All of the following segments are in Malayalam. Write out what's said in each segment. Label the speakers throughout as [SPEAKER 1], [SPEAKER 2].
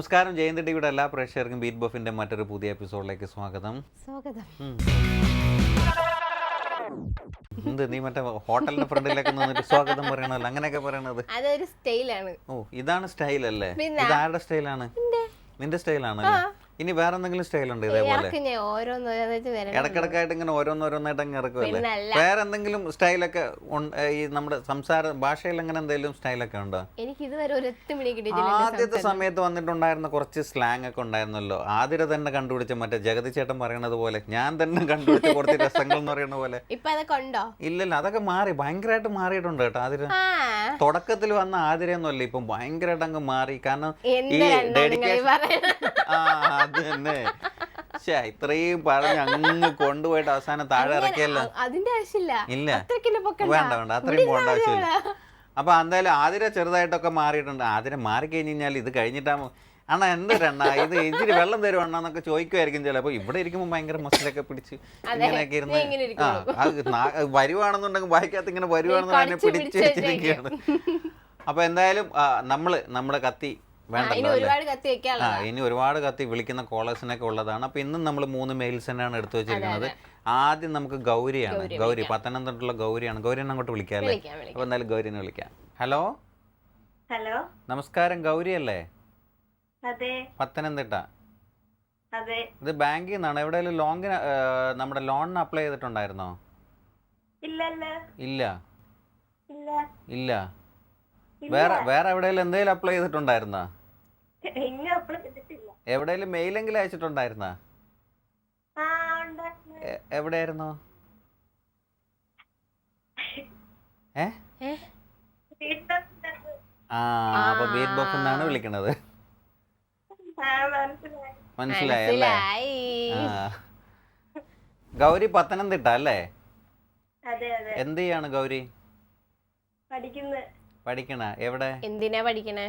[SPEAKER 1] നമസ്കാരം. ജയന്തി ടിവിയുടെ എല്ലാ പ്രേക്ഷകർക്കും ബീറ്റ് ബഫിന്റെ മറ്റൊരു പുതിയ എപ്പിസോഡിലേക്ക് സ്വാഗതം.
[SPEAKER 2] സ്വാഗതം.
[SPEAKER 1] എന്ത് നീ മറ്റേ ഹോട്ടലിന്റെ ഫ്രണ്ടിലേക്ക് നിന്നിട്ട് സ്വാഗതം പറയണല്ലോ അങ്ങനെയൊക്കെ പറയണത്.
[SPEAKER 2] അതൊരു സ്റ്റൈലാണ്.
[SPEAKER 1] ഓ ഇതാണ് സ്റ്റൈൽ അല്ലേ? ഇത് ആരുടെ സ്റ്റൈലാണ്? നിന്റെ? സ്റ്റൈലാണ് ഇനി വേറെ എന്തെങ്കിലും സ്റ്റൈൽ ഉണ്ട് ഇതേപോലെ ഇടക്കിടക്കായിട്ട് ഇങ്ങനെ ഓരോന്നോരോന്നായിട്ട് അങ്ങ് ഇറക്കുമല്ലേ വേറെ എന്തെങ്കിലും സ്റ്റൈലൊക്കെ ഈ നമ്മുടെ സംസാര ഭാഷയിൽ അങ്ങനെ എന്തെങ്കിലും സ്റ്റൈലൊക്കെ ഉണ്ടോ?
[SPEAKER 2] എനിക്ക് ഇതുവരെ ഒരു
[SPEAKER 1] ആദ്യത്തെ സമയത്ത് വന്നിട്ടുണ്ടായിരുന്ന കുറച്ച് സ്ലാങ് ഒക്കെ ഉണ്ടായിരുന്നല്ലോ. ആതിര തന്നെ കണ്ടുപിടിച്ച മറ്റേ ജഗതി ചേട്ടൻ പറയണത് പോലെ ഞാൻ തന്നെ കണ്ടുപിടിച്ച കുറച്ച് രസങ്ങൾ എന്ന് പറയുന്ന പോലെ. ഇല്ലല്ല അതൊക്കെ മാറി ഭയങ്കരമായിട്ട് മാറിയിട്ടുണ്ട് കേട്ടോ ആതിര. തുടക്കത്തിൽ വന്ന ആതിരയൊന്നുമല്ല ഇപ്പം ഭയങ്കരമായിട്ട് അങ്ങ് മാറി. കാരണം ഈ ഡെഡിക്കേഷൻ? ആ അത് തന്നെ. ഇത്രയും പറഞ്ഞ് അങ്ങ് കൊണ്ടുപോയിട്ട് അവസാനം താഴെ ഇറക്കിയല്ലോ.
[SPEAKER 2] അതിന്റെ ആവശ്യമില്ല.
[SPEAKER 1] ഇല്ല. വേണ്ട വേണ്ട. അത്രയും പോകേണ്ട ആവശ്യമില്ല. അപ്പൊ എന്തായാലും ആതിര ചെറുതായിട്ടൊക്കെ മാറിയിട്ടുണ്ട്. ആതിര മാറി കഴിഞ്ഞു കഴിഞ്ഞാൽ ഇത് കഴിഞ്ഞിട്ടാകുമ്പോ അണ്ണാ എന്തൊരണ്ണ ഇത് ഇച്ചിരി വെള്ളം തരും അണ്ണാന്നൊക്കെ ചോദിക്കുമായിരിക്കും ചിലപ്പോ. ഇവിടെ ഇരിക്കുമ്പോൾ ഭയങ്കര മസിലൊക്കെ പിടിച്ച് ഇങ്ങനെയൊക്കെ ഇരുന്ന് ആ വരുവാണെന്നുണ്ടെങ്കിൽ വായിക്കാത്ത ഇങ്ങനെ വരുവാണെന്ന് തന്നെ
[SPEAKER 2] കടിച്ച്
[SPEAKER 1] പിടിച്ച് വെച്ചിരിക്കുകയാണ്. അപ്പൊ എന്തായാലും നമ്മൾ നമ്മുടെ കത്തി
[SPEAKER 2] ഇനി ഒരുപാട് കത്തി വെക്കാനുള്ള
[SPEAKER 1] ആ ഇനി ഒരുപാട് കത്തി വിളിക്കുന്ന കോളേഴ്സിനൊക്കെ ഉള്ളതാണ്. അപ്പൊ ഇന്നും നമ്മൾ മൂന്ന് മെയിൽസ് തന്നെയാണ് എടുത്തു വെച്ചിരിക്കുന്നത്. ആദ്യം നമുക്ക് ഗൗരിയാണ്. ഗൗരി പത്തനംതിട്ടുള്ള ഗൗരിയാണ്. ഗൗരിനെ അങ്ങോട്ട് വിളിക്കാം അല്ലേ?
[SPEAKER 2] വിളിക്കാം വിളിക്കാം.
[SPEAKER 1] അപ്പൊ എന്തായാലും ഗൗരിനെ വിളിക്കാം. ഹലോ?
[SPEAKER 3] ഹലോ?
[SPEAKER 1] നമസ്കാരം ഗൗരി അല്ലേ പത്തനംതിട്ട.
[SPEAKER 3] അതെ.
[SPEAKER 1] ഇത് ബാങ്കിൽ നിന്നാണ്. എവിടെയെങ്കിലും ലോങ്ങിന് നമ്മുടെ ലോണിന് അപ്ലൈ ചെയ്തിട്ടുണ്ടായിരുന്നോ?
[SPEAKER 3] ഇല്ലല്ല.
[SPEAKER 1] ഇല്ല.
[SPEAKER 3] ഇല്ല.
[SPEAKER 1] വേറെ വേറെ എവിടെയെങ്കിലും എന്തെങ്കിലും അപ്ലൈ ചെയ്തിട്ടുണ്ടായിരുന്നോ?
[SPEAKER 3] ഇന്ന അപ്ലൈ ചെയ്തിട്ടില്ല.
[SPEAKER 1] എവിടെയെങ്കിലും മെയിലെങ്കിലും അയച്ചിട്ടുണ്ടായിരുന്നോ? എവിടെയായിരുന്നു? ഏ. ആ അപ്പൊ ബീറ്റ് ബോക്സ് എന്നാണ് വിളിക്കണത്.
[SPEAKER 3] മനസ്സിലായി.
[SPEAKER 1] ഗൗരി പത്തനംതിട്ട അല്ലേ?
[SPEAKER 3] അതെ അതെ.
[SPEAKER 1] എന്ത് ചെയ്യാണ് ഗൗരി?
[SPEAKER 3] പഠിക്കുന്ന.
[SPEAKER 1] പഠിക്കണ? എവിടെ?
[SPEAKER 2] എന്തിനാ പഠിക്കണേ.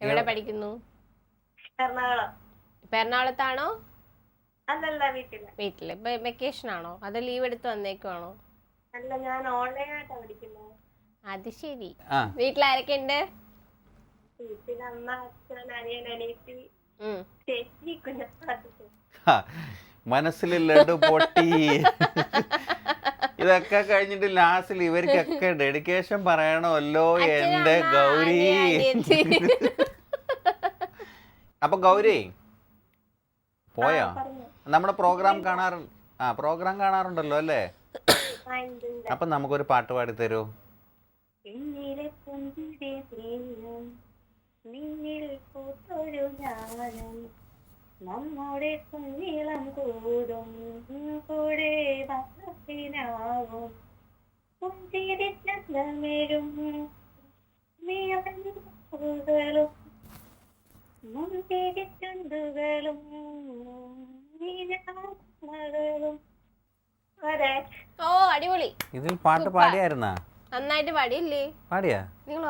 [SPEAKER 2] എവിടെ പഠിക്കുന്നു? എറണാകുളത്താണോ?
[SPEAKER 3] അല്ലല്ല
[SPEAKER 2] വീട്ടിൽ. ഇപ്പൊ വെക്കേഷൻ ആണോ? അതോ ലീവ് എടുത്ത് വന്നേക്കുവാണോ?
[SPEAKER 3] അല്ല ഞാൻ പഠിക്കുന്നത്
[SPEAKER 2] അത് ശരി. വീട്ടിലാരൊക്കെ ഉണ്ട്
[SPEAKER 1] മനസ്സിൽ ലഡു പൊട്ടി. ഇതൊക്കെ കഴിഞ്ഞിട്ട് ലാസ്റ്റിൽ ഇവർക്കൊക്കെ ഡെഡിക്കേഷൻ പറയണമല്ലോ എന്റെ ഗൗരി. അപ്പൊ ഗൗരി പോയോ? നമ്മുടെ പ്രോഗ്രാം കാണാറുണ്ട് ആ പ്രോഗ്രാം കാണാറുണ്ടല്ലോ അല്ലേ. അപ്പൊ നമുക്കൊരു പാട്ട് പാടി തരൂ
[SPEAKER 3] പിന്നിലെ പുഞ്ചിരി നീയും നിന്നിൽ പൂത്തൊരു ഞാനും നമ്മുടെ കുഞ്ഞിളം കൂടും കൂടെ വസത്തിനാവും പുഞ്ചിരി ചന്ദ്രമേഴും നീളും മുന്തിരി ചുണ്ടുകളും നീരാമകളും അതെ.
[SPEAKER 2] ഓ അടിപൊളി.
[SPEAKER 1] ഇതിൽ പാട്ട് പാടിയായിരുന്നാ?
[SPEAKER 2] നന്നായിട്ട് പാടിയല്ലേ?
[SPEAKER 1] പാടിയാ?
[SPEAKER 2] നിങ്ങൾ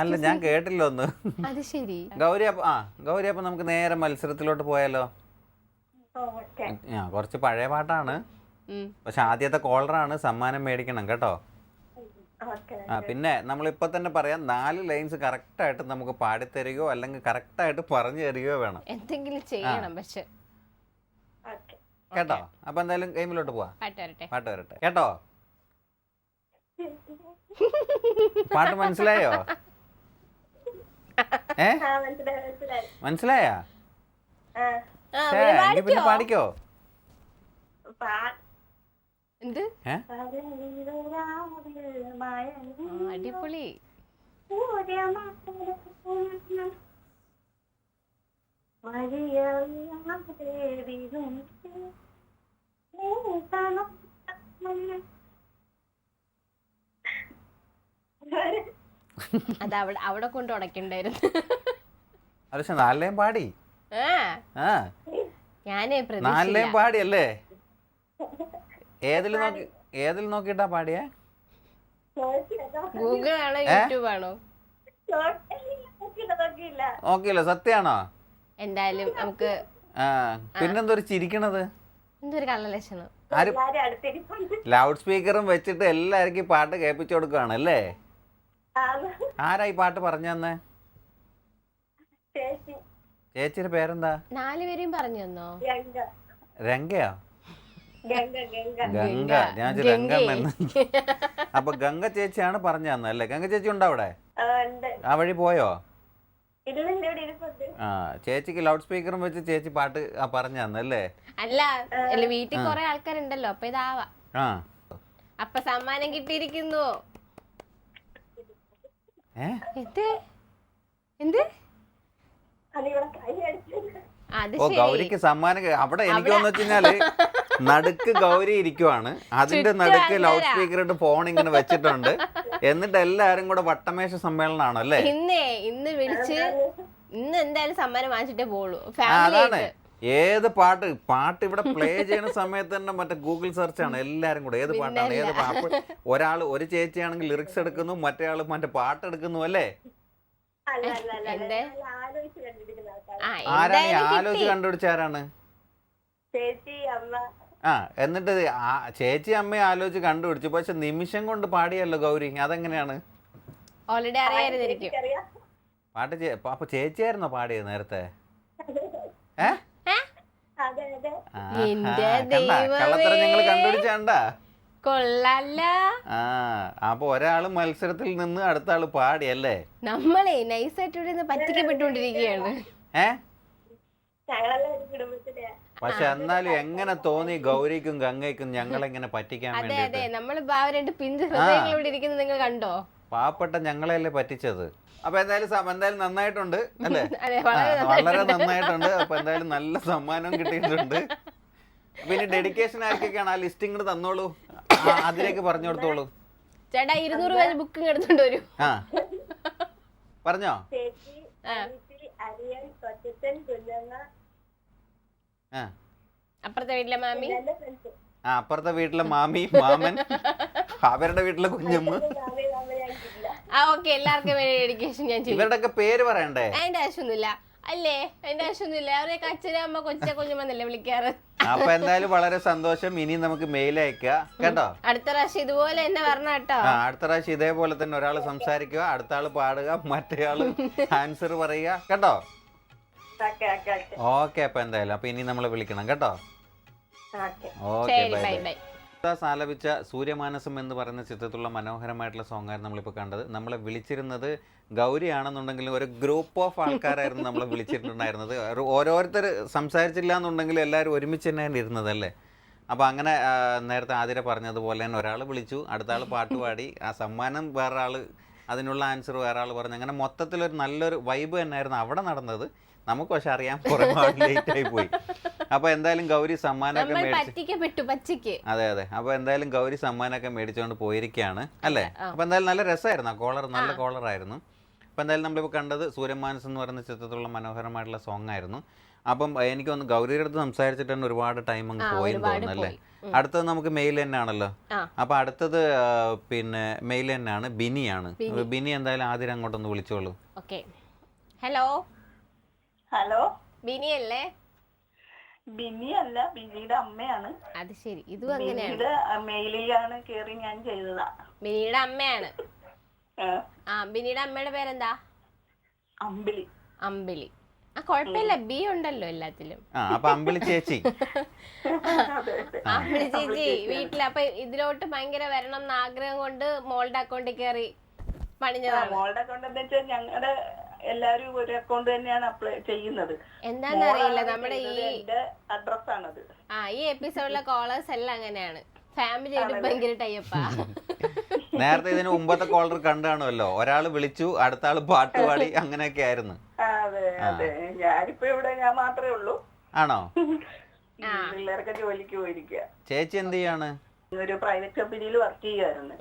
[SPEAKER 1] അല്ല ഞാൻ കേട്ടില്ല ഒന്ന്.
[SPEAKER 2] അത് ശരി.
[SPEAKER 1] ഗൗരി അപ്പൊ ആ ഗൗരി അപ്പൊ നമുക്ക് നേരെ മത്സരത്തിലോട്ട് പോയാലോ? കുറച്ച് പഴയ പാട്ടാണ്. പക്ഷെ ആദ്യത്തെ കോളറാണ് സമ്മാനം മേടിക്കണം കേട്ടോ?
[SPEAKER 3] ഓക്കെ
[SPEAKER 1] ആ പിന്നെ നമ്മളിപ്പോൾ തന്നെ പറയാം നാല് ലൈൻസ് കറക്റ്റായിട്ട് നമുക്ക് പാടിത്തരികയോ അല്ലെങ്കിൽ കറക്റ്റായിട്ട് പറഞ്ഞു തരികയോ വേണം.
[SPEAKER 2] എന്തെങ്കിലും ചെയ്യണം പക്ഷെ.
[SPEAKER 3] ഓക്കെ.
[SPEAKER 1] കേട്ടോ? അപ്പൊ എന്തായാലും ഗെയിമിലോട്ട് പോവാം.
[SPEAKER 2] വരട്ടെ.
[SPEAKER 1] പാട്ട് വരട്ടെ. കേട്ടോ? പാട്ട് മനസ്സിലായോ? ഏ?
[SPEAKER 3] ആ. മനസ്സിലായി
[SPEAKER 2] പിന്നെ പാടിക്കോ? എന്ത്?
[SPEAKER 1] അടിപൊളി.
[SPEAKER 3] മായ
[SPEAKER 2] ആ, അടിപൊളി അത് അവിടെ അവിടെ കൊണ്ട് ഉടക്കണ്ടായിരുന്നു
[SPEAKER 1] അത് പക്ഷെ പാടി.
[SPEAKER 2] ആ.
[SPEAKER 1] ആ.
[SPEAKER 2] ഞാനേ പ്രതീക്ഷ
[SPEAKER 1] നാലിലേം പാടിയല്ലേ? ഏതിൽ നോക്കി ഏതിൽ നോക്കിയിട്ടാ പാടിയേ?
[SPEAKER 2] ഗൂഗിൾ ആണോ യൂട്യൂബ് ആണോ?
[SPEAKER 3] നോക്കിയില്ല
[SPEAKER 1] സത്യാണോ?
[SPEAKER 2] എന്തായാലും നമുക്ക്
[SPEAKER 1] ആ. പിന്നെന്തൊരു ചിരിക്കണത്?
[SPEAKER 2] എന്തൊരു കള്ളലക്ഷണം.
[SPEAKER 1] ലൗഡ് സ്പീക്കറും വെച്ചിട്ട് എല്ലാവർക്കും ഈ പാട്ട് കേൾപ്പിച്ചു കൊടുക്കുകയാണ് അല്ലേ? ആരാ ഈ പാട്ട് പറഞ്ഞു തന്നെ
[SPEAKER 3] ചേച്ചി.
[SPEAKER 1] ചേച്ചിയുടെ പേരെന്താ?
[SPEAKER 2] നാലുപേരെയും പറഞ്ഞു തന്നോ?
[SPEAKER 3] ഗംഗ.
[SPEAKER 1] രംഗയോ?
[SPEAKER 3] ഗംഗ ഗംഗ.
[SPEAKER 1] ഗംഗ. ഞാൻ രംഗമെന്ന് അപ്പൊ ഗംഗ ചേച്ചിയാണ് പറഞ്ഞു തന്നെ അല്ലേ? ഗംഗ ചേച്ചി ഉണ്ടോ അവിടെ?
[SPEAKER 3] ആ, ഉണ്ട്.
[SPEAKER 1] ആ വഴി പോയോ?
[SPEAKER 3] ഇതിലിന്റെ ഇവിടെ ഇരിപ്പുണ്ട്.
[SPEAKER 1] ആ ചേച്ചിക്ക് ലൗഡ് സ്പീക്കറും വെച്ച് ചേച്ചി പാട്ട് ആ പറഞ്ഞു തന്നല്ലേ
[SPEAKER 2] അല്ല? വീട്ടിൽ കൊറേ ആൾക്കാരുണ്ടല്ലോ അപ്പൊ ഇതാവാ.
[SPEAKER 1] ആ.
[SPEAKER 2] അപ്പൊ സമ്മാനം കിട്ടിയിരിക്കുന്നു. എന്ത്?
[SPEAKER 1] ഓ ഗൗരിക്ക് സമ്മാനം അവിടെ എനിക്ക് വന്നു വെച്ചാൽ നടുക്ക് ഗൗരി ഇരിക്കുവാണ്. അതിന്റെ നടുക്ക് ലൗഡ് ഇട്ട് ഫോൺ ഇങ്ങനെ വെച്ചിട്ടുണ്ട്. എന്നിട്ട് എല്ലാരും കൂടെ വട്ടമേശ സമ്മേളനാണോ അല്ലേ?
[SPEAKER 2] ഇന്നേ ഇന്ന് വിളിച്ച് ഇന്ന് എന്തായാലും സമ്മാനം വാങ്ങിച്ചിട്ടേ പോളൂ ഫാമിലി
[SPEAKER 1] അതാണ്. ഏത് പാട്ട്? പാട്ട് ഇവിടെ പ്ലേ ചെയ്യുന്ന സമയത്ത് തന്നെ മറ്റേ ഗൂഗിൾ സെർച്ച് ആണ്. എല്ലാരും കൂടെ ഏത് പാട്ടാണ്? ഏത് പാട്ട്? ഒരാൾ ഒരു ചേച്ചിയാണെങ്കിൽ ലിറിക്സ് എടുക്കുന്നു മറ്റേ ആൾ മറ്റേ പാട്ട് എടുക്കുന്നു അല്ലേ?
[SPEAKER 3] അല്ല അല്ല അല്ല അല്ല. ആലോചിച്ച് കണ്ടിരിക്കുന്ന ആൾക്കാർ
[SPEAKER 2] ആ
[SPEAKER 1] ആരാണ്? ആലോചിച്ച് കണ്ടുപിടിച്ച ആരാണ്?
[SPEAKER 3] ചേച്ചി അമ്മ.
[SPEAKER 1] ആ എന്നിട്ട് ചേച്ചി അമ്മയെ ആലോചിച്ച് കണ്ടുപിടിച്ചു. പക്ഷെ നിമിഷം കൊണ്ട് പാടിയല്ലോ ഗൗരി. അതെങ്ങനെയാണ്?
[SPEAKER 2] ഓൾറെഡി
[SPEAKER 1] പാട്ട് ചേ- അപ്പൊ ചേച്ചിയായിരുന്നോ പാടിയത് നേരത്തെ? ഏ
[SPEAKER 3] അതെ അതെ
[SPEAKER 1] ആഹാ,
[SPEAKER 2] എന്റെ
[SPEAKER 1] കണ്ടാ? കള്ളത്തരം ഞങ്ങൾ
[SPEAKER 2] ദൈവമേ.
[SPEAKER 1] കണ്ടുപിടിച്ചാണ്ടാ?
[SPEAKER 2] കൊള്ളല്ല.
[SPEAKER 1] ആ അപ്പൊ ഒരാൾ മത്സരത്തിൽ നിന്ന് അടുത്ത ആൾ പാടി അല്ലേ
[SPEAKER 2] നമ്മളെ നൈസായിട്ട് ഇവിടെ പറ്റിക്കപ്പെട്ടുകൊണ്ടിരിക്കുകയാണ്.
[SPEAKER 1] ഏ? പക്ഷെ എന്നാലും എങ്ങനെ തോന്നി ഗൗരിക്കും ഗംഗയ്ക്കും ഞങ്ങളെങ്ങനെ പറ്റിക്കാൻ
[SPEAKER 2] അതെ അതെ. നമ്മൾ ആ രണ്ട് പിഞ്ച് ഇവിടെ ഇരിക്കുന്നത് നിങ്ങൾ കണ്ടോ?
[SPEAKER 1] പാവപ്പെട്ട ഞങ്ങളെയല്ലേ പറ്റിച്ചത്? അപ്പൊ എന്തായാലും എന്തായാലും നന്നായിട്ടുണ്ട് അല്ലേ?
[SPEAKER 2] വളരെ
[SPEAKER 1] വളരെ നന്നായിട്ടുണ്ട്. അപ്പൊ എന്തായാലും നല്ല സമ്മാനം കിട്ടിയിട്ടുണ്ട്. പിന്നെ ഡെഡിക്കേഷൻ ആർക്കൊക്കെയാണ് ആ ലിസ്റ്റ് ഇങ്ങോട്ട് തന്നോളൂ? അതിലേക്ക് പറഞ്ഞു കൊടുത്തോളൂ.
[SPEAKER 2] ചേട്ടാ ഇരുന്നൂറ് പേര് ബുക്ക് എടുത്തോണ്ട് വരും.
[SPEAKER 1] ആ. പറഞ്ഞോ?
[SPEAKER 2] അപ്പുറത്തെ വീട്ടിലെ മാമി.
[SPEAKER 1] ആ അപ്പുറത്തെ വീട്ടിലെ മാമി മാമൻ അവരുടെ വീട്ടിലെ കുഞ്ഞമ്മ.
[SPEAKER 2] ആ ഓക്കെ എല്ലാവർക്കും വേണ്ടി ഡെഡിക്കേഷൻ ഞാൻ ചെയ്യും
[SPEAKER 1] ഇവരുടെയൊക്കെ പേര് പറയണ്ടേ?
[SPEAKER 2] അതിന്റെ ആവശ്യമൊന്നുമില്ല. അല്ലേ? അതിന്റെ ആവശ്യമൊന്നുമില്ല. അവരെയൊക്കെ അച്ഛനമ്മ കൊച്ച കുഞ്ഞുമെന്നല്ലേ വിളിക്കാറ്.
[SPEAKER 1] അപ്പൊ എന്തായാലും വളരെ സന്തോഷം. ഇനി നമുക്ക് മെയിൽ അയക്കുക കേട്ടോ?
[SPEAKER 2] അടുത്ത പ്രാവശ്യം ഇതുപോലെ എന്നെ പറഞ്ഞ കേട്ടോ.
[SPEAKER 1] ആ അടുത്ത പ്രാവശ്യം ഇതേപോലെ തന്നെ ഒരാൾ സംസാരിക്കുക അടുത്ത ആൾ പാടുക മറ്റേയാൾ ആൻസർ പറയുക. കേട്ടോ?
[SPEAKER 3] ഓക്കെ ഓക്കെ ഓക്കെ
[SPEAKER 1] അപ്പൊ എന്തായാലും. അപ്പൊ ഇനി നമ്മളെ വിളിക്കണം. കേട്ടോ?
[SPEAKER 3] ഓക്കെ
[SPEAKER 1] ഓക്കെ
[SPEAKER 2] ശരി
[SPEAKER 1] ബൈ
[SPEAKER 2] ബൈ
[SPEAKER 1] ദാസ് ആലപിച്ച സൂര്യമാനസം എന്ന് പറയുന്ന ചിത്രത്തിലുള്ള മനോഹരമായിട്ടുള്ള സോങ് ആയിരുന്നു നമ്മളിപ്പോൾ കണ്ടത്. നമ്മളെ വിളിച്ചിരുന്നത് ഗൗരി ആണെന്നുണ്ടെങ്കിലും ഒരു ഗ്രൂപ്പ് ഓഫ് ആൾക്കാരായിരുന്നു നമ്മളെ വിളിച്ചിട്ടുണ്ടായിരുന്നത്. ഓരോരുത്തർ സംസാരിച്ചില്ല എന്നുണ്ടെങ്കിൽ എല്ലാവരും ഒരുമിച്ച് തന്നെയാണ് ഇരുന്നത് അല്ലേ? അപ്പോൾ അങ്ങനെ നേരത്തെ ആതിര പറഞ്ഞതുപോലെ തന്നെ ഒരാൾ വിളിച്ചു അടുത്ത ആൾ പാട്ട് പാടി ആ സമ്മാനം വേറൊരാൾ അതിനുള്ള ആൻസർ വേറെ ആൾ പറഞ്ഞു. അങ്ങനെ മൊത്തത്തിലൊരു നല്ലൊരു വൈബ് തന്നെയായിരുന്നു അവിടെ നടന്നത്. നമുക്ക് പക്ഷെ അറിയാൻ കുറേ ലേറ്റ് ആയി പോയി. അപ്പോൾ എന്തായാലും ഗൗരി സമ്മാനമൊക്കെ
[SPEAKER 2] നമ്മൾ
[SPEAKER 1] മേടിച്ച്
[SPEAKER 2] പറ്റിക്കപ്പെട്ടു പച്ചയ്ക്ക്.
[SPEAKER 1] അതെ അതെ. അപ്പൊ എന്തായാലും ഗൗരി സമ്മാനമൊക്കെ മേടിച്ചുകൊണ്ട് പോയിരിക്കുകയാണ് അല്ലേ? അപ്പൊ എന്തായാലും നല്ല രസമായിരുന്നു ആ കോളർ നല്ല കോളർ ആയിരുന്നു. അപ്പൊ എന്തായാലും നമ്മളിപ്പോൾ കണ്ടത് സൂര്യമാനസ് എന്ന് പറയുന്ന ചിത്രത്തിലുള്ള മനോഹരമായിട്ടുള്ള സോങ് ആയിരുന്നു. അപ്പം എനിക്ക് ഒന്ന് ഗൗരിയുടെ അടുത്ത് സംസാരിച്ചിട്ട് തന്നെ ഒരുപാട് ടൈം അങ്ങ് പോയി
[SPEAKER 2] ഒരുപാട്
[SPEAKER 1] തോന്നുന്നു അല്ലേ? അടുത്തത് നമുക്ക് മെയിൽ തന്നെയാണല്ലോ.
[SPEAKER 2] ആണല്ലോ
[SPEAKER 1] അപ്പൊ അടുത്തത് പിന്നെ മെയിൽ തന്നെയാണ് ബിനിയാണ്. അപ്പൊ ബിനി. എന്തായാലും ആദ്യം അങ്ങോട്ടൊന്ന് വിളിച്ചോളൂ.
[SPEAKER 2] ഓക്കെ. ഹലോ?
[SPEAKER 3] ഹലോ?
[SPEAKER 2] ബിനി അല്ലേ
[SPEAKER 3] ബിന്നി അല്ല ബിന്നിയുടെ അമ്മയാണ്.
[SPEAKER 2] അത് ശരി. ഇതും അങ്ങനെയാണ്.
[SPEAKER 3] ബിന്നിയുടെ മെയിലിലാണ് കേറി ഞാൻ ചെയ്തതാ.
[SPEAKER 2] ബിനിയുടെ അമ്മയാണ്.
[SPEAKER 3] ആ,
[SPEAKER 2] ആ ബിനിയുടെ അമ്മയുടെ പേരെന്താ?
[SPEAKER 3] അമ്പിളി.
[SPEAKER 2] അമ്പിളി. ആ കുഴപ്പമില്ല ബി ഉണ്ടല്ലോ എല്ലാത്തിലും.
[SPEAKER 1] ആ അപ്പൊ അമ്പിളി ചേച്ചി.
[SPEAKER 3] അതെ അതെ.
[SPEAKER 2] അമ്പിളി ചേച്ചി വീട്ടിൽ അപ്പൊ ഇതിലോട്ട് ഭയങ്കര വരണം എന്ന ആഗ്രഹം കൊണ്ട് മോളുടെ അക്കൗണ്ടിൽ കയറി പണിഞ്ഞതാണ്.
[SPEAKER 3] മോളുടെ അക്കൗണ്ട് എന്താ വെച്ചാൽ ഞങ്ങളുടെ എല്ലാരും ഒരു അക്കൗണ്ട് തന്നെയാണ് അപ്ലൈ ചെയ്യുന്നത്.
[SPEAKER 2] എന്താണെന്നറിയില്ല നമ്മുടെ ഈ
[SPEAKER 3] എന്റെ അഡ്രസ് ആണത്.
[SPEAKER 2] ആ ഈ എപ്പിസോഡിലെ കോളേഴ്സ് എല്ലാം അങ്ങനെയാണ്. ഫാമിലി ആയിട്ട് ഭയങ്കര ടൈപ്പാ
[SPEAKER 1] നേരത്തെ ഇതിന് മുമ്പത്തെ കോളർ കണ്ടാണല്ലോ. ഒരാൾ ഒരാൾ വിളിച്ചു അടുത്ത ആൾ പാട്ട് പാടി അങ്ങനെയൊക്കെ ആയിരുന്നു.
[SPEAKER 3] അതെ അതെ. ഞാനിപ്പോ ഇവിടെ ഞാൻ മാത്രമേ ഉള്ളൂ.
[SPEAKER 1] ആണോ?
[SPEAKER 3] പിള്ളേരൊക്കെ ജോലിക്ക് പോയിരിക്കുക
[SPEAKER 1] ചേച്ചി എന്ത് ചെയ്യാണ്?
[SPEAKER 3] ഒരു പ്രൈവറ്റ് കമ്പനിയിൽ വർക്ക് ചെയ്യുമായിരുന്നു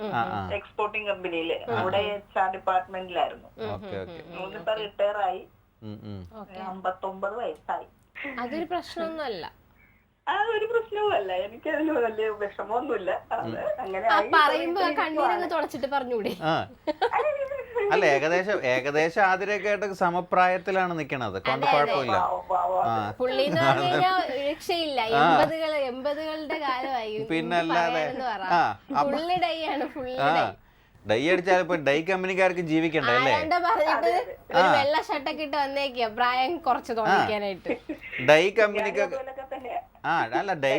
[SPEAKER 3] എക്സ്പോർട്ടിംഗ് കമ്പനിയിൽ അവിടെ എച്ച് ആർ ഡിപ്പാർട്ട്മെന്റിലായിരുന്നു
[SPEAKER 1] ഓക്കെ. ഓക്കെ
[SPEAKER 3] മൂന്നിപ്പോ റിട്ടയർ ആയി അമ്പത്തൊമ്പത് വയസ്സായി.
[SPEAKER 2] അതൊരു പ്രശ്നമൊന്നുമല്ല.
[SPEAKER 3] ആ ഒരു പ്രശ്നവുമല്ല. എനിക്ക് അതിന് വലിയ വിഷമമൊന്നുമില്ല. അത് അങ്ങനെ.
[SPEAKER 2] പറയുമ്പോ കണ്ണീരങ്ങ് തുടച്ചിട്ട് പറഞ്ഞൂടെ?
[SPEAKER 1] അല്ല ഏകദേശം ഏകദേശം ആതിരയൊക്കെ ആയിട്ട് സമപ്രായത്തിലാണ് നിക്കണത്. കൊണ്ട് കുഴപ്പമില്ല.
[SPEAKER 2] പുള്ളി കഴിഞ്ഞാൽ രക്ഷയില്ല. എൺപതുകൾ എൺപതുകളുടെ കാലമായി.
[SPEAKER 1] പിന്നെ അല്ലാതെ
[SPEAKER 2] ഡൈ ആണ് ഫുള്ളി ഡൈ.
[SPEAKER 1] ഡൈ അടിച്ചാൽ ഇപ്പൊ ഡൈ കമ്പനിക്കാർക്ക് ജീവിക്കണ്ടേ
[SPEAKER 2] പറഞ്ഞിട്ട് വെള്ള ഷർട്ടൊക്കെ ഇട്ട് വന്നേക്കിയ പ്രായം കുറച്ച് തോന്നിക്കാനായിട്ട്.
[SPEAKER 1] ഡൈ കമ്പനിക്ക് ആ അല്ല ഡൈ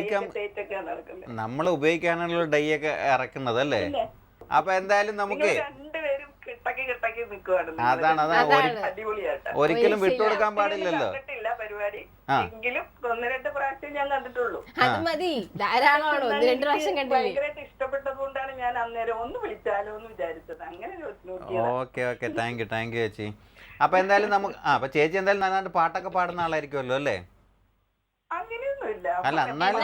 [SPEAKER 1] നമ്മൾ ഉപയോഗിക്കാനുള്ള ഡൈ ഒക്കെ ഇറക്കുന്നത് അല്ലേ? അപ്പൊ എന്തായാലും നമുക്ക്
[SPEAKER 3] നിങ്ങൾ രണ്ടുപേരും കിട്ടക്കി കിട്ടക്കി നിൽക്കുവാണ്
[SPEAKER 1] അതാണ് അതാണ്. ഒരിക്കലും വിട്ടുകൊടുക്കാൻ പാടില്ലല്ലോ.
[SPEAKER 3] കണ്ടിട്ടില്ല പരിപാടി. എങ്കിലും ഒന്ന് രണ്ട് പ്രാവശ്യം ഞാൻ കണ്ടിട്ടുള്ളൂ.
[SPEAKER 2] അത് മതി. ധാരാളമാണ്? ഒന്ന് രണ്ട് പ്രാവശ്യം
[SPEAKER 3] ഭയങ്കരമായിട്ട് ഞാൻ അന്നേരം ഒന്ന് വിളിച്ചാലോ എന്ന് വിചാരിച്ചത്. അങ്ങനെ
[SPEAKER 1] okay okay. Thank you thank you ചേച്ചി. അപ്പൊ എന്തായാലും നമുക്ക് ആ അപ്പൊ ചേച്ചി എന്തായാലും നന്നായിട്ട് പാട്ടൊക്കെ പാടുന്ന ആളായിരിക്കുമല്ലോ അല്ലേ?
[SPEAKER 3] അങ്ങനെയൊന്നുമില്ല.
[SPEAKER 1] അല്ല, എന്നാലും-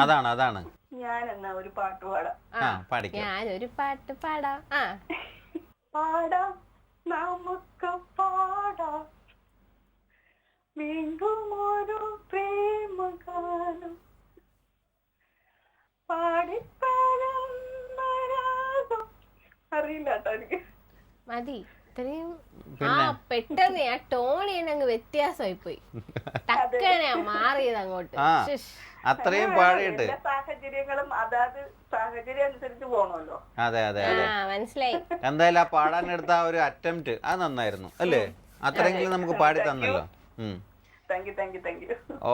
[SPEAKER 1] അതാണ് അതാണ്.
[SPEAKER 3] ഞാൻ എന്നാ ഒരു പാട്ട് പാടാം.
[SPEAKER 1] ആ പാടിക്കാം.
[SPEAKER 2] ഞാനൊരു പാട്ട് പാടാം. ആ.
[SPEAKER 3] പാടാം നമുക്ക് പാടാം. വീണ്ടും ഒരു പ്രേമകാലം പാടിപ്പരന്നരാഗം അറിയില്ല കേട്ടോ എനിക്ക്.
[SPEAKER 2] മതി. ഇത്രയും ആ
[SPEAKER 1] പിന്നെ?
[SPEAKER 2] പെട്ടെന്ന് ആ ടോണി തന്നെ അങ്ങ് വ്യത്യാസമായി പോയി ടക്കനെ മാറിയത് അങ്ങോട്ട്.
[SPEAKER 1] അത്രയും പാടിയിട്ട്
[SPEAKER 3] എല്ലാ സാഹചര്യങ്ങളും അതാത് സാഹചര്യം അനുസരിച്ച് പോണല്ലോ
[SPEAKER 1] അതെ അതെ
[SPEAKER 2] ആ
[SPEAKER 1] അതെ.
[SPEAKER 2] മനസ്സിലായി.
[SPEAKER 1] എന്തായാലും ആ പാടാനെടുത്ത ആ ഒരു അറ്റംപ്റ്റ് അത് നന്നായിരുന്നു അല്ലേ? അത്രയെങ്കിലും നമുക്ക് പാടി തന്നല്ലോ.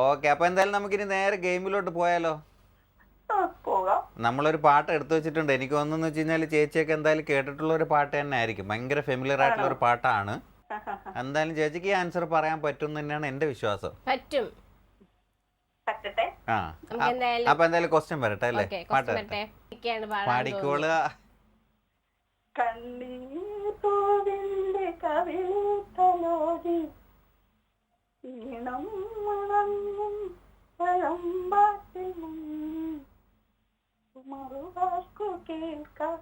[SPEAKER 1] ഓക്കെ അപ്പൊ എന്തായാലും നമുക്കിനി നേരെ ഗെയിമിലോട്ട് പോയാലോ? നമ്മളൊരു പാട്ട് എടുത്തു വെച്ചിട്ടുണ്ട്. എനിക്ക് തോന്നുന്നു വെച്ച് കഴിഞ്ഞാൽ ചേച്ചിയൊക്കെ എന്തായാലും കേട്ടിട്ടുള്ള ഒരു പാട്ട് തന്നെ ആയിരിക്കും. ഭയങ്കര ഫെമിലിയർ ആയിട്ടുള്ള ഒരു പാട്ടാണ്. എന്തായാലും ചേച്ചിക്ക് ഈ ആൻസർ പറയാൻ പറ്റും തന്നെയാണ് എന്റെ വിശ്വാസം.
[SPEAKER 2] പറ്റും.
[SPEAKER 1] ആ.
[SPEAKER 2] നമുക്ക് എന്തായാലും
[SPEAKER 1] അപ്പൊ എന്തായാലും ക്വസ്റ്റ്യൻ വരട്ടെ അല്ലേ? പാട്ട്
[SPEAKER 3] പാടിക്കോൾ ഈണം മുഴങ്ങും പഴമ്പാട്ടിൽ മറുവാക്കു കേൾക്കാ.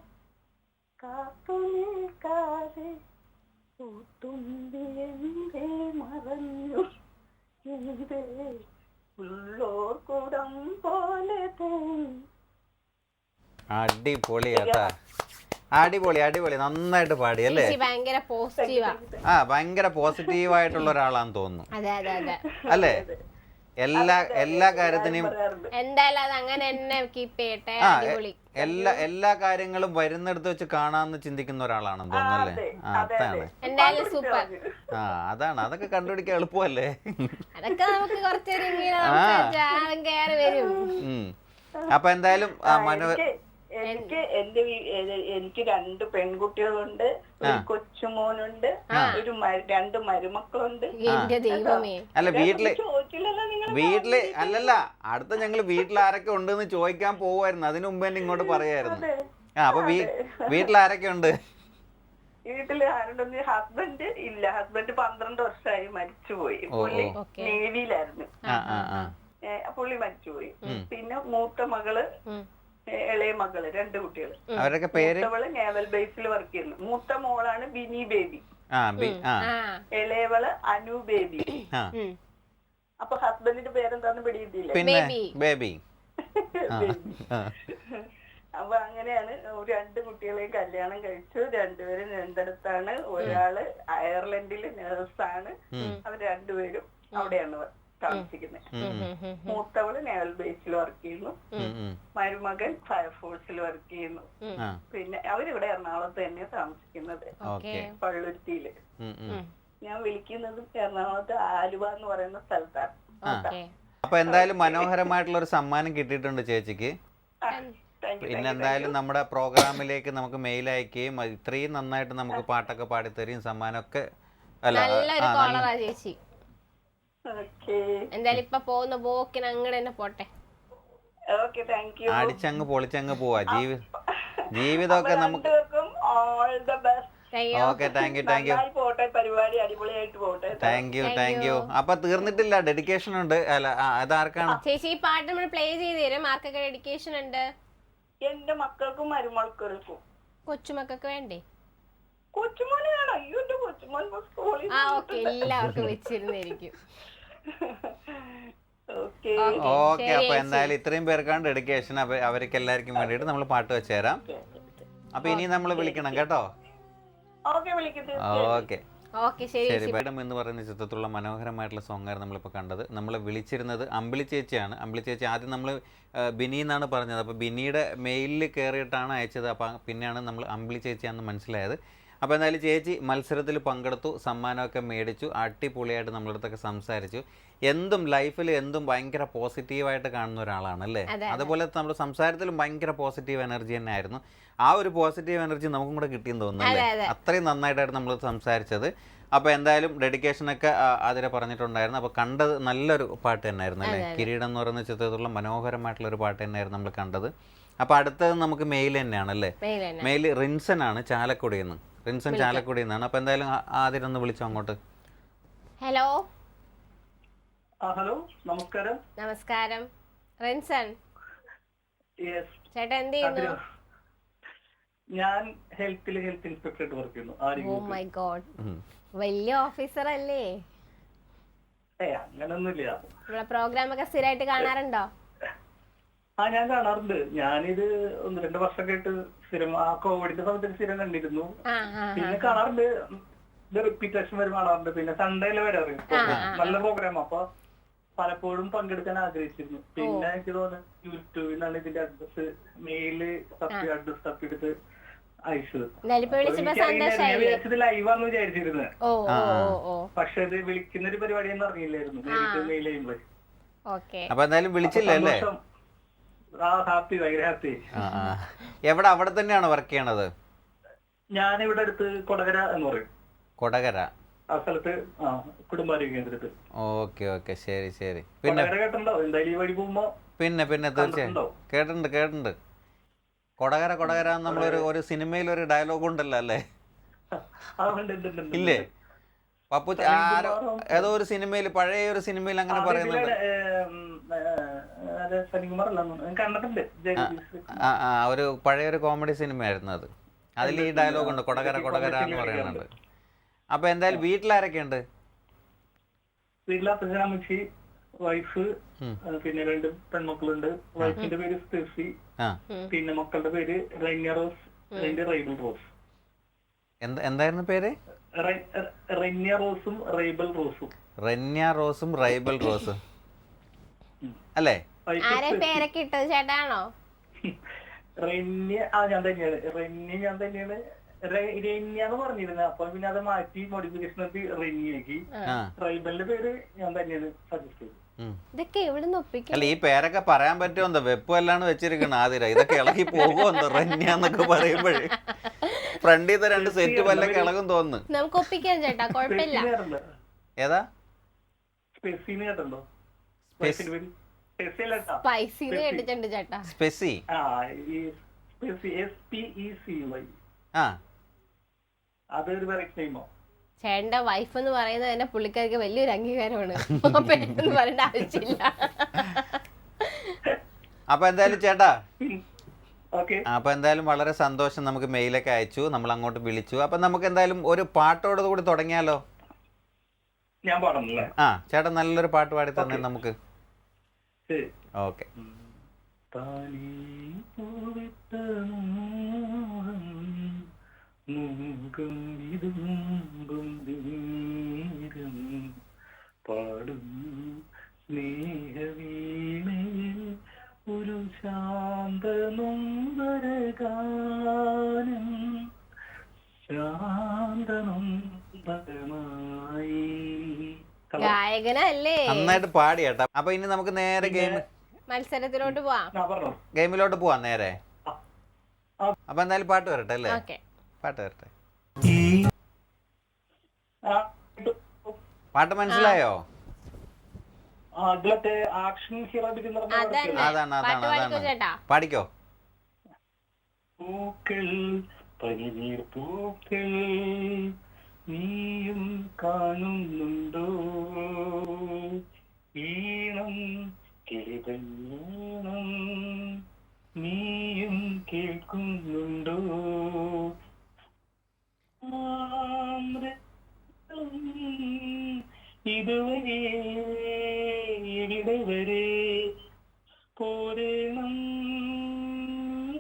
[SPEAKER 3] കാത്തു നിൽക്കാതെ പൂത്തുമ്പി എന്തേ മറഞ്ഞു. എന്തേ ഉള്ളോർ കുടം പോലെ
[SPEAKER 1] അടിപൊളി കേട്ടാ. അടിപൊളി അടിപൊളി. നന്നായിട്ട് പാടി അല്ലേ?
[SPEAKER 2] ഭയങ്കര പോസിറ്റീവാ
[SPEAKER 1] ആ. ഭയങ്കര പോസിറ്റീവ് ആയിട്ടുള്ള ഒരാളാന്ന് തോന്നുന്നു.
[SPEAKER 2] അതെ അതെ അതെ.
[SPEAKER 1] അല്ലേ? എല്ലാ എല്ലാ കാര്യത്തിനെയും
[SPEAKER 2] എന്തായാലും അത് അങ്ങനെ തന്നെ കീപ്പ് ചെയ്യട്ടെ. അടിപൊളി.
[SPEAKER 1] എല്ലാ എല്ലാ കാര്യങ്ങളും വരുന്നിടത്ത് വെച്ച് കാണാന്ന് ചിന്തിക്കുന്ന ഒരാളാണെന്ന് തോന്നുന്നു അല്ലേ? ആ അതാണ്.
[SPEAKER 2] എന്തായാലും സൂപ്പർ
[SPEAKER 1] ആ അതാണ്. അതൊക്കെ കണ്ടുപിടിക്കാൻ എളുപ്പമല്ലേ?
[SPEAKER 2] അതൊക്കെ നമുക്ക് കുറച്ചൊരു വരും.
[SPEAKER 1] അപ്പൊ എന്തായാലും ആ മനോ
[SPEAKER 3] എനിക്ക് എന്റെ എനിക്ക് രണ്ട് പെൺകുട്ടികളുണ്ട് ഒരു കൊച്ചുമോനുണ്ട് ഒരു മ- രണ്ട് മരുമക്കളുണ്ട്.
[SPEAKER 1] അല്ല വീട്ടിൽ
[SPEAKER 3] ചോദിച്ചില്ലല്ലോ നിങ്ങൾ
[SPEAKER 1] വീട്ടിൽ അല്ലല്ല അടുത്ത ഞങ്ങൾ വീട്ടിൽ ആരൊക്കെ ഉണ്ടെന്ന് ചോദിക്കാൻ പോവായിരുന്നു. അതിനു മുമ്പ് തന്നെ ഇങ്ങോട്ട് പറയായിരുന്നു. ആ അപ്പൊ വീട്ടിൽ ആരൊക്കെ ഉണ്ട്?
[SPEAKER 3] വീട്ടിൽ ആരുണ്ടെന്ന് ഹസ്ബൻഡ് ഇല്ല. ഹസ്ബൻഡ് പന്ത്രണ്ട് വർഷമായി മരിച്ചുപോയി. പുള്ളി നേവിയിലായിരുന്നു.
[SPEAKER 1] ആ ആ ആ.
[SPEAKER 3] ഏ, പുള്ളി മരിച്ചുപോയി. പിന്നെ മൂത്ത മകൾ ഇളയ മകൾ രണ്ട് കുട്ടികൾ
[SPEAKER 1] അവരൊക്കെ പേര്?
[SPEAKER 3] മൂത്തവൾ നേവൽ ബേസിൽ വർക്ക് ചെയ്യുന്നു. മൂത്ത മോളാണ് ബിനി ബേബി.
[SPEAKER 1] ആ ബി ആ.
[SPEAKER 3] ഇളയവൾ അനു ബേബി.
[SPEAKER 1] ആ.
[SPEAKER 3] അപ്പൊ ഹസ്ബൻഡിന്റെ പേരെന്താന്ന് പിടിയിട്ടില്ല
[SPEAKER 1] പിന്നെ
[SPEAKER 2] Baby.
[SPEAKER 1] ബേബി. ആ ആ.
[SPEAKER 3] അപ്പൊ അങ്ങനെയാണ് രണ്ട് കുട്ടികളെയും കല്യാണം കഴിച്ചു. രണ്ടുപേരും രണ്ടിടത്താണ്. ഒരാൾ അയർലൻഡിൽ നേഴ്സാണ് അവർ രണ്ടുപേരും അവിടെയാണ് താമസിക്കുന്നത്. മൂത്തവൾ നേവൽ ബേസിൽ വർക്ക് ചെയ്യുന്നു. മരുമകൻ ഫയർഫോഴ്സിൽ വർക്ക് ചെയ്യുന്നു. പിന്നെ അവരിവിടെ എറണാകുളത്ത് തന്നെ താമസിക്കുന്നത്.
[SPEAKER 1] ഓക്കെ. പള്ളുരുത്തിയിൽ.
[SPEAKER 3] ഞാൻ വിളിക്കുന്നത് എറണാകുളത്ത് ആലുവ എന്ന് പറയുന്ന സ്ഥലത്താണ്.
[SPEAKER 1] അപ്പൊ എന്തായാലും മനോഹരമായിട്ടുള്ള ഒരു സമ്മാനം കിട്ടിയിട്ടുണ്ട് ചേച്ചിക്ക്. പിന്നെ എന്തായാലും നമ്മുടെ പ്രോഗ്രാമിലേക്ക് നമുക്ക് മെയിൽ അയക്കുകയും ഇത്രയും നന്നായിട്ട് നമുക്ക് പാട്ടൊക്കെ പാടിത്തരുകയും സമ്മാനമൊക്കെ അല്ല
[SPEAKER 2] നല്ലൊരു
[SPEAKER 1] ആ, നല്ല-
[SPEAKER 2] കോളറാ ചേച്ചി
[SPEAKER 3] ഓക്കെ
[SPEAKER 2] എന്തായാലും ഇപ്പൊ പോകുന്ന പോക്കിന് അങ്ങോട്ട് തന്നെ പോട്ടെ.
[SPEAKER 1] അടിച്ചങ്ങ് പൊളിച്ചങ്ങ് പോവാ. ജീവി ജീവിതമൊക്കെ നമുക്ക്
[SPEAKER 3] ഓൾ ദ ബെസ്റ്റ്
[SPEAKER 2] അയ്യോ
[SPEAKER 1] okay thank you thank you
[SPEAKER 3] പോട്ടെ പരിപാടി അടിപൊളിയായിട്ട് പോട്ടെ.
[SPEAKER 1] താങ്ക് യു താങ്ക് യു അപ്പൊ തീർന്നിട്ടില്ല ഡെഡിക്കേഷൻ ഉണ്ട്. അല്ല അതാർക്കാണ്?
[SPEAKER 2] ചേച്ചി ഈ പാട്ട് നമ്മൾ പ്ലേ ചെയ്ത് തരും. ആർക്കൊക്കെ ഡെഡിക്കേഷൻ ഉണ്ട്?
[SPEAKER 3] എന്റെ മക്കൾക്കും മരുമക്കൾക്കും.
[SPEAKER 2] കൊച്ചുമക്കൾക്ക് വേണ്ടേ?
[SPEAKER 3] കൊച്ചുമോനെയാണ് അയ്യോ കൊച്ചുമോൻ സ്കൂളിൽ
[SPEAKER 2] ആ ഓക്കെ എല്ലാവർക്കും വെച്ചിരുന്നായിരിക്കും
[SPEAKER 3] ഓക്കെ.
[SPEAKER 1] ഓക്കെ അപ്പൊ എന്തായാലും ഇത്രയും പേർക്കാണ് ഡെഡിക്കേഷൻ അവർക്ക് എല്ലാവർക്കും വേണ്ടിയിട്ട് നമ്മൾ പാട്ട് വെച്ചുതരാം അപ്പൊ ഇനി നമ്മൾ വിളിക്കണം കേട്ടോ.
[SPEAKER 3] ഓക്കെ വിളിക്കുന്നത്
[SPEAKER 1] ഓക്കെ.
[SPEAKER 2] ഓക്കെ ശരി
[SPEAKER 1] ശരി മേഡം എന്ന് പറയുന്ന ചിത്രത്തിലുള്ള മനോഹരമായിട്ടുള്ള സോങ്ങാണ് നമ്മളിപ്പോൾ കണ്ടത്. നമ്മൾ വിളിച്ചിരുന്നത് അമ്പിളി ചേച്ചിയാണ്. അമ്പിളി ചേച്ചി ആദ്യം നമ്മൾ ബിനി എന്നാണ് പറഞ്ഞത്. അപ്പോൾ ബിനിയുടെ മെയിലിൽ കയറിയിട്ടാണ് അയച്ചത്. അപ്പോൾ പിന്നെയാണ് നമ്മൾ അമ്പിളി ചേച്ചിയാണെന്ന് മനസ്സിലായത്. അപ്പോൾ എന്തായാലും ചേച്ചി മത്സരത്തിൽ പങ്കെടുത്തു സമ്മാനമൊക്കെ മേടിച്ചു അടിപൊളിയായിട്ട് നമ്മളടുത്തൊക്കെ സംസാരിച്ചു. എന്തും ലൈഫിൽ എന്തും ഭയങ്കര പോസിറ്റീവായിട്ട് കാണുന്ന ഒരാളാണ് അല്ലേ? അതുപോലെ നമ്മുടെ സംസാരത്തിലും ഭയങ്കര പോസിറ്റീവ് എനർജി തന്നെ ആയിരുന്നു ആ ഒരു പോസിറ്റീവ് എനർജി നമുക്കും കൂടെ കിട്ടിയെന്ന് തോന്നുന്നു. അത്രയും നന്നായിട്ടായിരുന്നു നമ്മൾ സംസാരിച്ചത്. അപ്പോൾ എന്തായാലും ഡെഡിക്കേഷനൊക്കെ അതിനെ പറഞ്ഞിട്ടുണ്ടായിരുന്നു. അപ്പോൾ കണ്ടത് നല്ലൊരു പാട്ട് തന്നെയായിരുന്നു അല്ലേ? കിരീടം എന്ന് പറയുന്ന ചിത്രത്തിലുള്ള മനോഹരമായിട്ടുള്ള ഒരു പാട്ട് തന്നെയായിരുന്നു നമ്മൾ കണ്ടത്. അപ്പോൾ അടുത്തത് നമുക്ക് മെയിൽ തന്നെയാണ് അല്ലേ?
[SPEAKER 2] മെയിൽ
[SPEAKER 1] റിൻസൻ ആണ് ചാലക്കുടിയിൽ നിന്ന്. റിൻസൺ ചാലക്കുടി നിന്നാണ് അപ്പൊ എന്തായാലും ആദ്യം ഒന്ന് വിളിച്ചോ അങ്ങോട്ട്.
[SPEAKER 2] ഹലോ?
[SPEAKER 4] ആ ഹലോ. നമസ്കാരം.
[SPEAKER 2] നമസ്കാരം. റിൻസൺ. ചേട്ടാ എന്ത് ചെയ്യുന്നു?
[SPEAKER 4] ഞാൻ ഹെൽത്തിൽ ഹെൽത്ത് ഇൻസ്പെക്ടർ വർക്ക് ചെയ്യുന്നു.
[SPEAKER 2] ഓ മൈ ഗോഡ് വലിയ ഓഫീസർ അല്ലേ?
[SPEAKER 4] ഏ അങ്ങനൊന്നുമില്ല.
[SPEAKER 2] പ്രോഗ്രാം ഒക്കെ സ്ഥിരമായിട്ട് കാണാറുണ്ടോ?
[SPEAKER 4] ആ ഞാൻ കാണാറുണ്ട്. ഞാനിത് ഒന്ന് രണ്ട് വർഷമൊക്കെ ആയിട്ട് സ്ഥിരം ആ കോവിഡിന്റെ സമയത്ത് സ്ഥിരം കണ്ടിരുന്നു. പിന്നെ കാണാറുണ്ട്. ഇത് റിപ്പീറ്റേഷൻ വരെ കാണാറുണ്ട്. പിന്നെ സൺഡേയിൽ വരാറ്. നല്ല പ്രോഗ്രാം അപ്പൊ പലപ്പോഴും പങ്കെടുക്കാൻ ആഗ്രഹിച്ചിരുന്നു. പിന്നെ എനിക്ക് തോന്നുന്നു യൂട്യൂബിലാണ് ഇതിന്റെ അഡ്രസ് മെയിൽ തപ്പി അഡ്രസ് തപ്പിയെടുത്ത് അയച്ചത്. വിചാരിച്ചത് ലൈവാന്ന് വിചാരിച്ചിരുന്നത്
[SPEAKER 2] ഓ
[SPEAKER 4] പക്ഷെ ഇത് വിളിക്കുന്ന ഒരു പരിപാടിയെന്ന് അറിയില്ലായിരുന്നു. നേരിട്ട് മെയിൽ ചെയ്യുമ്പോൾ
[SPEAKER 2] അപ്പൊ
[SPEAKER 1] അപ്പോൾ എന്തായാലും വിളിച്ചില്ല അല്ലേ? എവിടെ അവിടെ തന്നെയാണ് വർക്ക് ചെയ്യണത്?
[SPEAKER 4] ഞാൻ ഇവിടെ അടുത്ത് കൊടകര എന്ന് പറയും.
[SPEAKER 1] കൊടകര.
[SPEAKER 4] ആ സ്ഥലത്ത് കുടുംബാരോഗ്യ കേന്ദ്രത്തിൽ
[SPEAKER 1] ഓക്കെ ഓക്കെ. ശരി ശരി. പിന്നെ പിന്നെ പിന്നെ തീർച്ചയായും? കേട്ടിട്ടുണ്ട് കേട്ടിട്ടുണ്ട്. കൊടകര കൊടകര നമ്മളൊരു ഒരു സിനിമയിൽ ഒരു ഡയലോഗ് ഉണ്ടല്ലോ അല്ലേ? ഇല്ലേ? പപ്പു ആരോ ഏതോ ഒരു സിനിമയിൽ പഴയ ഒരു സിനിമയിൽ അങ്ങനെ പറയുന്നുണ്ട്. ഒരു പഴയ ഒരു കോമഡി സിനിമയായിരുന്നു അത്. അതിൽ ഈ ഡയലോഗ് ഉണ്ട്. കൊടകര കൊടകര എന്ന് പറയുന്നുണ്ട്. അപ്പൊ എന്തായാലും വീട്ടിലാരൊക്കെ ഉണ്ട്
[SPEAKER 4] വീട്ടിലെ അപ്പച്ചൻ അമ്മച്ചി വൈഫ് പിന്നെ രണ്ട് പെൺമക്കളുണ്ട്. വൈഫിന്റെ പേര് സ്റ്റെഫി പിന്നെ മക്കളുടെ പേര് റൈന്യ റോസ് അതിന്റെ റൈബിൾ റോസ്.
[SPEAKER 1] എന്ത് എന്തായിരുന്നു പേര്?
[SPEAKER 4] റെന്യ റോസും റൈബൽ റോസും.
[SPEAKER 1] റെന്യ റോസും റൈബൽ റോസും. അല്ലേ?
[SPEAKER 2] ആരെ പേരൊക്കെ ഇട്ടത്? ചേട്ടാണോ
[SPEAKER 4] റെന്യ ആ ഞാൻ തന്നെയാണ്. റെന്യ ഞാൻ തന്നെയാണ്. റെ- രന്യ പറഞ്ഞിരുന്നത് അപ്പൊ പിന്നെ അത് മാറ്റി മോഡിഫിക്കേഷൻ നടത്തി റെന്യാക്കി ട്രൈബലിന്റെ പേര് ഞാൻ തന്നെയാണ് സജസ്റ്റ് ചെയ്തത്.
[SPEAKER 2] ഇതൊക്കെ എവിടെ
[SPEAKER 1] അല്ല ഈ പേരൊക്കെ പറയാൻ പറ്റുമോ എന്താ? വെപ്പ് അല്ലാണ് വെച്ചിരിക്കണം ആതിര. ഇതൊക്കെ ഇളകി പോകുമോ എന്താ? റന്യ എന്നൊക്കെ പറയുമ്പോഴേ. ഫ്രണ്ടിൽ രണ്ട് സെറ്റ് പല്ലൊക്കെ ഇളകും തോന്നുന്നു.
[SPEAKER 2] നമുക്ക് ഒപ്പിക്കാം ചേട്ടാ കുഴപ്പമില്ല.
[SPEAKER 4] സ്പെസിന് കേട്ടുണ്ടോ
[SPEAKER 1] ഏതാ?
[SPEAKER 4] സ്പെസിന് കേട്ടുണ്ടോ
[SPEAKER 1] സ്പെസ്-
[SPEAKER 4] വൈഫിന്റെ പേര് സ്പെസി അല്ലട്ടാ
[SPEAKER 2] കേട്ടിട്ടുണ്ട് ചേട്ടാ.
[SPEAKER 1] സ്പെസി
[SPEAKER 4] ആ ഈ Specy S P E C Y
[SPEAKER 1] ആ.
[SPEAKER 4] അതൊരു വെറൈറ്റി നെയിമോ
[SPEAKER 2] ചേട്ടന്റെ വൈഫ് എന്ന് പറയുന്നത് തന്നെ പുള്ളിക്കാർക്ക് വലിയൊരു അംഗീകാരമാണ്. പേരെന്ന് പറയേണ്ട ആവശ്യമില്ല.
[SPEAKER 1] അപ്പൊ എന്തായാലും ചേട്ടാ.
[SPEAKER 4] ഓക്കെ
[SPEAKER 1] അപ്പൊ എന്തായാലും വളരെ സന്തോഷം നമുക്ക് മെയിലൊക്കെ അയച്ചു. നമ്മൾ അങ്ങോട്ട് വിളിച്ചു. അപ്പൊ നമുക്ക് എന്തായാലും ഒരു പാട്ടോട് കൂടി തുടങ്ങിയാലോ?
[SPEAKER 4] ഞാൻ പാടുന്നല്ലേ?
[SPEAKER 1] ആ ചേട്ടൻ നല്ലൊരു പാട്ട് പാടി തന്നെ നമുക്ക്.
[SPEAKER 4] ശരി.
[SPEAKER 1] ഓക്കെ.
[SPEAKER 4] താനീ പൂവിട്ട മൂകം പാടും സ്നേഹവീണയിൽ ഒരു ശാന്ത ഗാനം ശാന്ത നൊമ്പരമായി
[SPEAKER 2] ഗായകനല്ലേ.
[SPEAKER 1] നന്നായിട്ട് പാടി കേട്ടോ. അപ്പൊ ഇനി നമുക്ക് നേരെ ഗെയിം
[SPEAKER 2] മത്സരത്തിലോട്ട് പോവാം.
[SPEAKER 1] ഗെയിമിലോട്ട് പോവാം നേരെ. അപ്പൊ എന്തായാലും പാട്ട് വരട്ടെ അല്ലേ?
[SPEAKER 2] ഓക്കെ.
[SPEAKER 1] പാട്ട് വരട്ടെ. പാട്ട് മനസ്സിലായോ? അതാണ്.
[SPEAKER 2] പാട്ട്
[SPEAKER 1] അതാണ് അതാണ് പാടിക്കോ?
[SPEAKER 4] പൂക്കൾ പനിനീർ പൂക്കൾ നീയും കാണുന്നുണ്ടോ? ഈണം കിളിതീണം നീയും കേൾക്കുന്നുണ്ടോ? ഇതുവരെ ഇവിടെ വരെ? പോരണം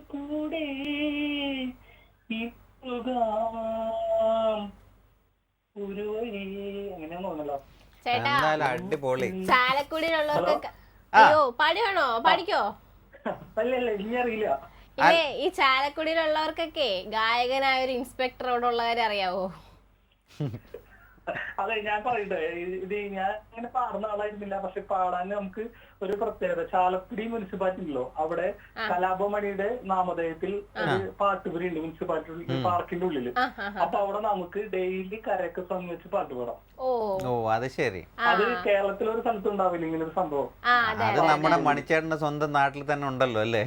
[SPEAKER 4] കൂടെ ഇപ്പുകാം ഒരു
[SPEAKER 1] എന്തായാലും അടിപൊളി.
[SPEAKER 2] ചാലക്കുടിയിലുള്ളവർക്ക് അയ്യോ
[SPEAKER 4] അല്ല
[SPEAKER 2] ഇല്ലേ ഈ ചാലക്കുടിയിലുള്ളവർക്കൊക്കെ ഗായകനായ ഒരു ഇൻസ്പെക്ടറോടുള്ളവരെ അറിയാവോ?
[SPEAKER 4] അതെ ഞാൻ പറയട്ടെ. ഇത് ഞാൻ അങ്ങനെ പാടുന്ന ആളായിരുന്നില്ല. പക്ഷെ പാടാൻ നമുക്ക് ഒരു പ്രത്യേകത. ചാലക്കുടി മുനിസിപ്പാലിറ്റി ഉണ്ടല്ലോ അവിടെ കലാപമണിയുടെ നാമധേയത്തിൽ ഒരു പാട്ടുപുരി ഉണ്ട് മുനിസിപ്പാലിറ്റി പാർക്കിന്റെ
[SPEAKER 2] ഉള്ളിൽ.
[SPEAKER 4] അപ്പൊ അവിടെ നമുക്ക് ഡെയിലി കരയൊക്കെ സമയം വെച്ച് പാട്ട് പാടാം.
[SPEAKER 2] ഓ.
[SPEAKER 1] ഓ അത് ശരി.
[SPEAKER 4] അത് കേരളത്തിൽ ഒരു സ്ഥലത്ത് ഉണ്ടാവില്ല ഇങ്ങനെ ഒരു സംഭവം.
[SPEAKER 2] ആ അതെ
[SPEAKER 1] അത് നമ്മുടെ മണിച്ചേട്ടന്റെ സ്വന്തം നാട്ടിൽ തന്നെ ഉണ്ടല്ലോ അല്ലേ?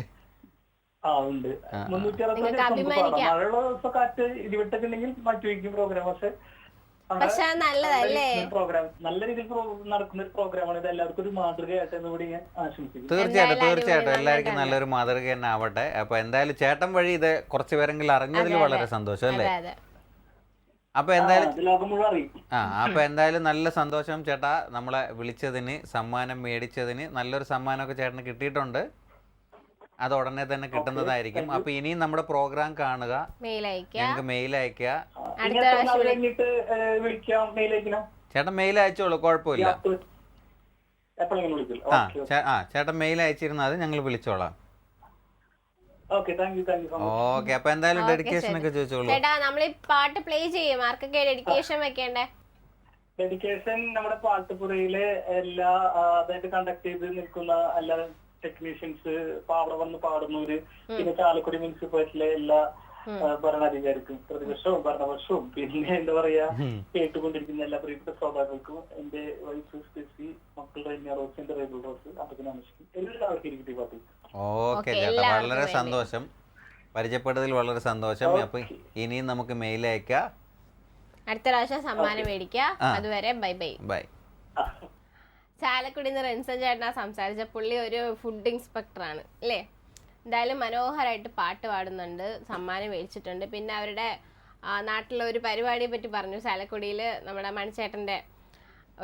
[SPEAKER 4] ആ ഉണ്ട്. മുന്നൂറ്റി
[SPEAKER 2] അഭിമാനിക്കാം.
[SPEAKER 4] മഴയുള്ള ദിവസം കാറ്റ് ഇടിവെട്ടൊക്കെ ഉണ്ടെങ്കിൽ മാറ്റി വയ്ക്കും പ്രോഗ്രാം. പക്ഷെ
[SPEAKER 2] പക്ഷെ നല്ലതല്ലേ?
[SPEAKER 4] പ്രോഗ്രാം നല്ല രീതിയിൽ നടക്കുന്ന ഒരു പ്രോഗ്രാമാണ് ഇത് എല്ലാവർക്കും ഒരു മാതൃകയായിട്ട് ഞാൻ ആശംസിക്കുന്നു.
[SPEAKER 1] തീർച്ചയായിട്ടും തീർച്ചയായിട്ടും. എല്ലാവർക്കും നല്ലൊരു മാതൃക തന്നെ ആവട്ടെ. അപ്പൊ എന്തായാലും ചേട്ടൻ വഴി ഇത് കുറച്ചു പേരെങ്കിലും അറിഞ്ഞതിൽ വളരെ. സന്തോഷം അല്ലേ? അപ്പൊ എന്തായാലും ആ അപ്പൊ എന്തായാലും നല്ല സന്തോഷം ചേട്ടാ. നമ്മളെ വിളിച്ചതിന് സമ്മാനം മേടിച്ചതിന് നല്ലൊരു സമ്മാനമൊക്കെ ചേട്ടന് കിട്ടിയിട്ടുണ്ട്. അത് ഉടനെ തന്നെ കിട്ടുന്നതായിരിക്കും. അപ്പൊ ഇനിയും നമ്മുടെ പ്രോഗ്രാം കാണുക.
[SPEAKER 2] മെയിൽ അയക്കുക
[SPEAKER 1] ഞങ്ങൾക്ക് മെയിൽ അയക്കുക ചേട്ടൻ മെയിൽ അയച്ചോളൂ കുഴപ്പമില്ല ആ ആ ചേട്ടൻ മെയിൽ അയച്ചിരുന്ന അത് ഞങ്ങൾ വിളിച്ചോളാം.
[SPEAKER 4] Okay thank you so much
[SPEAKER 1] okay അപ്പൊ എന്തായാലും ഡെഡിക്കേഷൻ ഒക്കെ ചോദിച്ചോളൂ.
[SPEAKER 2] ചേട്ടാ നമ്മൾ ഈ പാട്ട് പ്ലേ ചെയ്യും? ആർക്കൊക്കെ ഡെഡിക്കേഷൻ വെക്കേണ്ടേ?
[SPEAKER 4] ഡെഡിക്കേഷൻ നമ്മുടെ പാട്ടുപുറയിലെ എല്ലാ അതായത് കണ്ടക്ട് ചെയ്ത് നിൽക്കുന്ന എല്ലാ ടെക്നീഷ്യൻസ് അവിടെ വന്ന് പാടുന്നവര് പിന്നെ ചാലക്കുടി മുനിസിപ്പാലിറ്റിയിലെ എല്ലാ ഭരണാധികാരിക്കും പ്രതിപക്ഷവും ഭരണപക്ഷവും പിന്നെ എന്താ പറയാ കേട്ടുകൊണ്ടിരിക്കുന്ന എല്ലാ പ്രിയപ്പെട്ട ശ്രോതാക്കൾക്കും എന്റെ വൈഫ് സ്പെസി മക്കളുടെ റൈനിയ റോസ് എന്റെ റേബിൾ റോസ് അതൊക്കെ നമസ്കരിക്കും എല്ലാവർക്കും ഇരിക്കട്ടെ പാട്ട്
[SPEAKER 1] ഓക്കെ വളരെ സന്തോഷം. പരിചയപ്പെട്ടതിൽ വളരെ സന്തോഷം. അപ്പൊ ഇനിയും നമുക്ക് മെയിൽ അയക്കാം.
[SPEAKER 2] അടുത്ത പ്രാവശ്യം സമ്മാനം
[SPEAKER 1] മേടിക്കാം.
[SPEAKER 2] അതുവരെ ബൈ ബൈ.
[SPEAKER 1] ബൈ.
[SPEAKER 2] ചാലക്കുടി നിന്ന് റെൻസൻ ചേട്ടനാ സംസാരിച്ച. പുള്ളി ഒരു ഫുഡ് ഇൻസ്പെക്ടറാണ് അല്ലേ? എന്തായാലും മനോഹരമായിട്ട് പാട്ട് പാടുന്നുണ്ട് സമ്മാനം മേടിച്ചിട്ടുണ്ട്. പിന്നെ അവരുടെ നാട്ടിലെ ഒരു പരിപാടിയെ പറ്റി പറഞ്ഞു. ചാലക്കുടിയിൽ നമ്മുടെ മണിച്ചേട്ടന്റെ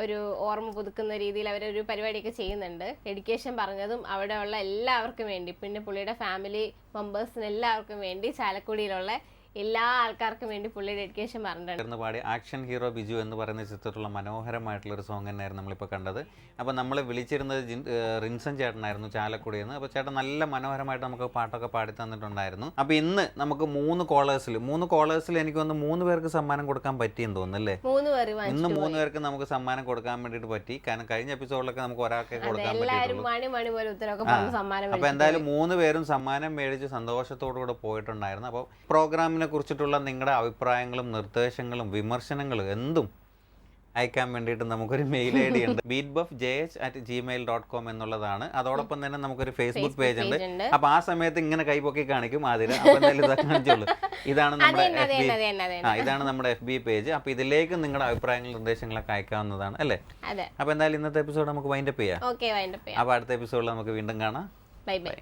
[SPEAKER 2] ഒരു ഓർമ്മ പുതുക്കുന്ന രീതിയിൽ അവരൊരു പരിപാടിയൊക്കെ ചെയ്യുന്നുണ്ട്. എഡ്യൂക്കേഷൻ പറഞ്ഞതും അവിടെയുള്ള എല്ലാവർക്കും വേണ്ടി പിന്നെ പുള്ളിയുടെ ഫാമിലി മെമ്പേഴ്സിന് എല്ലാവർക്കും വേണ്ടി ചാലക്കുടിയിലുള്ള എല്ലാ ആൾക്കാർക്കും വേണ്ടി പുള്ളി ഡെഡിക്കേഷൻ പറഞ്ഞിട്ടുണ്ട്.
[SPEAKER 1] പാടി ആക്ഷൻ ഹീറോ ബിജു എന്ന് പറയുന്ന ചിത്രത്തിലുള്ള മനോഹരമായിട്ടുള്ള ഒരു സോങ് തന്നെയായിരുന്നു നമ്മളിപ്പോൾ കണ്ടത്. അപ്പോൾ നമ്മൾ വിളിച്ചിരുന്നത് റിൻസൻ ചേട്ടനായിരുന്നു ചാലക്കുടി നിന്ന് അപ്പോൾ ചേട്ടൻ നല്ല മനോഹരമായിട്ട് നമുക്ക് പാട്ടൊക്കെ പാടി തന്നിട്ടുണ്ടായിരുന്നു അപ്പോൾ ഇന്ന് നമുക്ക് മൂന്ന് കോളേഴ്സിൽ മൂന്ന് കോളേഴ്സിൽ എനിക്ക് വന്ന് മൂന്ന് പേർക്ക് സമ്മാനം കൊടുക്കാൻ പറ്റിയെന്ന് തോന്നുന്നല്ലേ
[SPEAKER 2] മൂന്ന് പേര്
[SPEAKER 1] ഇന്ന് മൂന്ന് പേർക്ക് നമുക്ക് സമ്മാനം കൊടുക്കാൻ വേണ്ടിയിട്ട് പറ്റി. കാരണം കഴിഞ്ഞ എപ്പിസോഡിലൊക്കെ നമുക്ക് ഒരാൾക്കെ കൊടുക്കാൻ
[SPEAKER 2] പറ്റും
[SPEAKER 1] അപ്പോൾ എന്തായാലും മൂന്ന് പേരും സമ്മാനം മേടിച്ച് സന്തോഷത്തോടു കൂടെ പോയിട്ടുണ്ടായിരുന്നു. അപ്പോൾ പ്രോഗ്രാമിനെ കുറിച്ചിട്ടുള്ള നിങ്ങളുടെ അഭിപ്രായങ്ങളും നിർദ്ദേശങ്ങളും വിമർശനങ്ങളും എന്തും അയക്കാൻ വേണ്ടിയിട്ട് നമുക്കൊരു മെയിൽ ഐ ഡി ഉണ്ട്. Beat buff J H at Gmail dot com എന്നുള്ളതാണ്. അതോടൊപ്പം തന്നെ നമുക്കൊരു ഫേസ്ബുക്ക് പേജ് ഉണ്ട്. അപ്പൊ ആ സമയത്ത് ഇങ്ങനെ കൈപൊക്കി കാണിക്കും ആതിര. അപ്പോൾ എന്തായാലും ഇതൊക്കെ കാണിച്ചോളൂ. ഇതാണ് നമ്മുടെ എഫ് ബി ഇതാണ് നമ്മുടെ എഫ് ബി പേജ് അപ്പൊ ഇതിലേക്ക് നിങ്ങളുടെ അഭിപ്രായങ്ങൾ നിർദ്ദേശങ്ങളൊക്കെ അയക്കാവുന്നതാണ് അല്ലേ? അപ്പൊ എന്തായാലും ഇന്നത്തെ എപ്പിസോഡ് നമുക്ക് വൈൻഡപ്പ് ചെയ്യാം. അപ്പൊ അടുത്ത എപ്പിസോഡിൽ നമുക്ക് വീണ്ടും കാണാം.
[SPEAKER 2] Bye bye